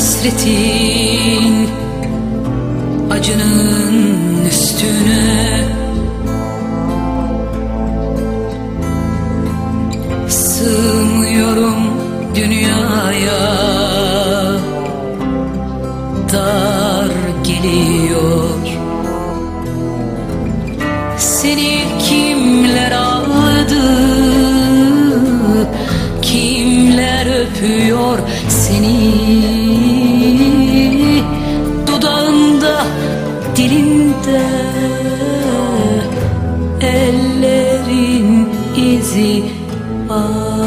hasretin acının üstüne. Sığmıyorum dünyaya Dar geliyor. Seni kimler aldı Kimler öpüyor seni. Dudağında dilinde Ellerin izi var